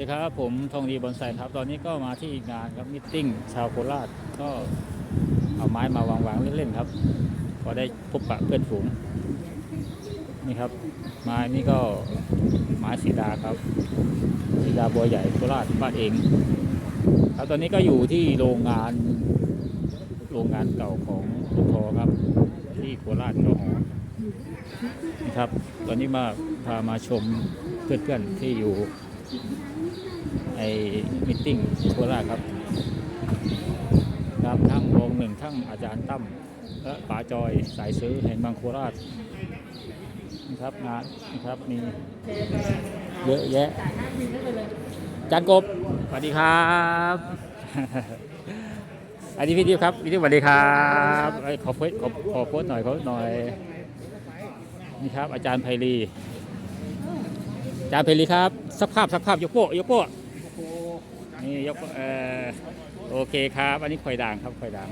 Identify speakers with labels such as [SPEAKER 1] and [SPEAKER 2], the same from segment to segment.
[SPEAKER 1] ดีครับผมทองดีบอนไซครับ ตอนนี้ก็มาที่งานครับมิทติ้งชาวโคราชก็เอาไม้มาวางๆเล่นๆครับ พอได้พบปะเพื่อนฝูงนี่ครับ ไม้นี่ก็ไม้สีดาครับสีดาบัวใหญ่โคราชบ้านเองครับตอนนี้ก็อยู่ที่โรงงาน โรงงานเก่าของคุณทอครับ ที่โคราชกหอนะครับ ตอนนี้มาพามาชมเพื่อนๆที่อยู่ ไอ้มิทติ้งโคราชครับครับทั้งวงหนึ่งทั้งอาจารย์ตั้มและป๋าจอยสายซื้อแห่งบางโคราชนะครับงานนะครับมีเยอะแยะอาจารย์กบสวัสดีครับอันนี้พี่ดิวครับพี่ดิวสวัสดีครับขอโพสขอขอโพสหน่อยเขาหน่อยนี่ครับอาจารย์ไพรี จารย์ไพรีครับสักภาพสักภาพยกโป้ยกโป้นี่ยกเอ่อโอเคครับ อันนี้ข่อยด่างครับข่อยด่าง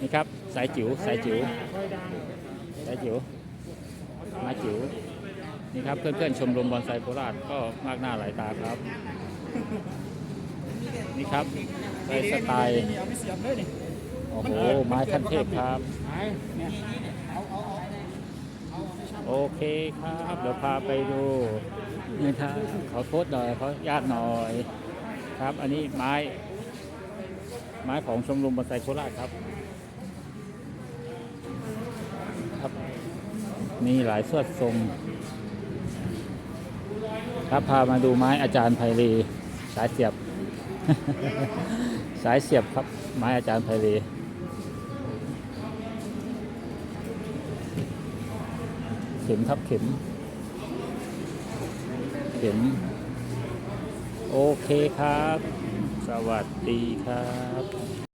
[SPEAKER 1] นี่ครับสายจิ๋วสายจิ๋วสายจิ๋วมาจิ๋วนี่ครับเพื่อนๆชมรมบอนไซโคราชก็มากหน้าหลายตาครับ นี่ครับในสไตล์โอ้โหไม้ขั้นเทพครับ โอเคครับเดี๋ยวพาไปดูนี่ครับขอโทษหน่อยขอญาตหน่อยครับ อันนี้ไม้ ไม้ของชมรมบอนไซโคราชครับครับ มีหลายสวดทรงครับพามาดูไม้อาจารย์ไพรีสายเสียบ สายเสียบครับ ไม้อาจารย์ไพรี ข็มครับเข็ม เข็ม โอเคครับ สวัสดีครับ